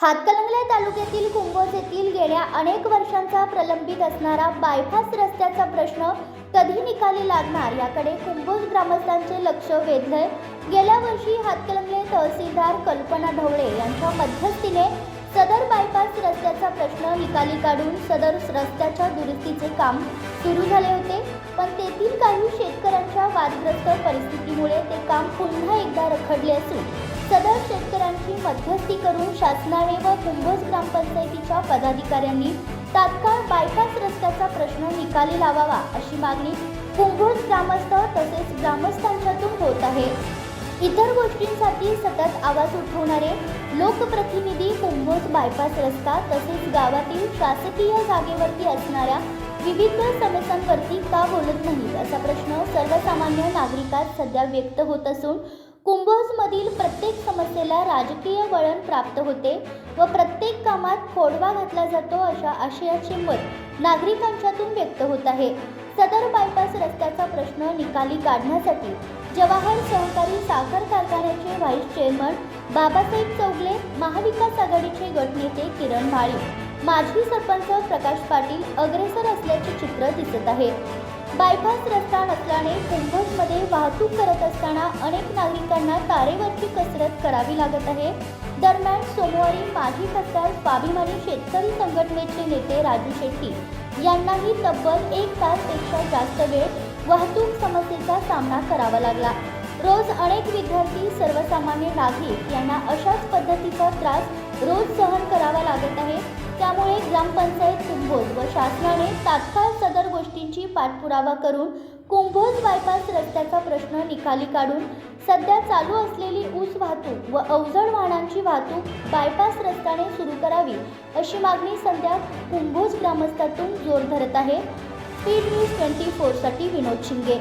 हातकणंगले तालुक्यातील कुंभोज येथील गेल्या अनेक वर्षांचा प्रलंबित असणारा बायपास रस्त्याचा प्रश्न कधी निकाली लागणार याकडे कुंभोज ग्रामस्थांचे लक्ष वेधलंय. गेल्या वर्षी हातकणंगले तहसीलदार कल्पना ढवळे यांच्या मध्यस्थीने सदर बायपास रस्त्याचा प्रश्न निकाली काढून सदर रस्त्याच्या दुरुस्तीचे काम सुरू झाले होते. पण तेथील काही शेतकऱ्यांच्या वादग्रस्त परिस्थितीमुळे ते काम पुन्हा एकदा रखडले असून सदर मध्यस्थी करून शासनाने व कुंभोज ग्रामपंचायतीच्या पदाधिकाऱ्यांनी तात्काळ बायपास रस्त्याचा प्रश्न निकाली लावावा अशी मागणी कुंभोज ग्रामस्थ तसेच ग्रामस्थांच्यातून होत आहे. इतर गोष्टींसाठी सतत आवाज उठवणारे लोकप्रतिनिधी कुंभोज बायपास रस्ता तसेच गावातील शासकीय जागेवरती असणाऱ्या विविध समस्यांवरती का बोलत नाहीत असा प्रश्न सर्वसामान्य नागरिकात सध्या व्यक्त होत असून कुंभोजमधील प्रत्येक समस्येला राजकीय वळण प्राप्त होते व प्रत्येक कामात खोडवा घातला जातो अशा आशयाचे मत नागरिकांच्यातून व्यक्त होत आहे. सदर बायपास रस्त्याचा प्रश्न निकाली काढण्यासाठी जवाहर सहकारी साखर कारखान्याचे व्हाईस चेअरमन बाबासाहेब चौगले महाविकास आघाडीचे गटनेते किरण माळी माजी सरपंच प्रकाश पाटील अग्रेसर असल्याचे चित्र दिसत आहे. बायपास रस्ता नसल्याने वाहतूक करत असताना अनेक नागरिकांना तारेवरची कसरत करावी लागत आहे. दरम्यान सोमवारी माजी खासदार स्वाभिमानी शेतकरी संघटनेचे नेते राजू शेट्टी यांनाही तब्बल एक तासपेक्षा जास्त वेळ वाहतूक समस्येचा सामना करावा लागला. रोज अनेक विद्यार्थी सर्वसामान्य नागरिक यांना अशाच पद्धतीचा त्रास रोज सहन करावा लागत आहे. त्यामुळे ग्रामपंचायत कुंभोज व शासनाने तात्काळ सदर गोष्टींची पाठपुरावा करून कुंभोज बायपास रस्त्याचा प्रश्न निकाली काढून सध्या चालू असलेली ऊस वाहतूक व अवजड वाहनांची वाहतूक बायपास रस्त्याने सुरू करावी अशी मागणी सध्या कुंभोज ग्रामस्थातून जोर धरत आहे. स्पीड न्यूज ट्वेंटी फोरसाठी विनोद शिंगे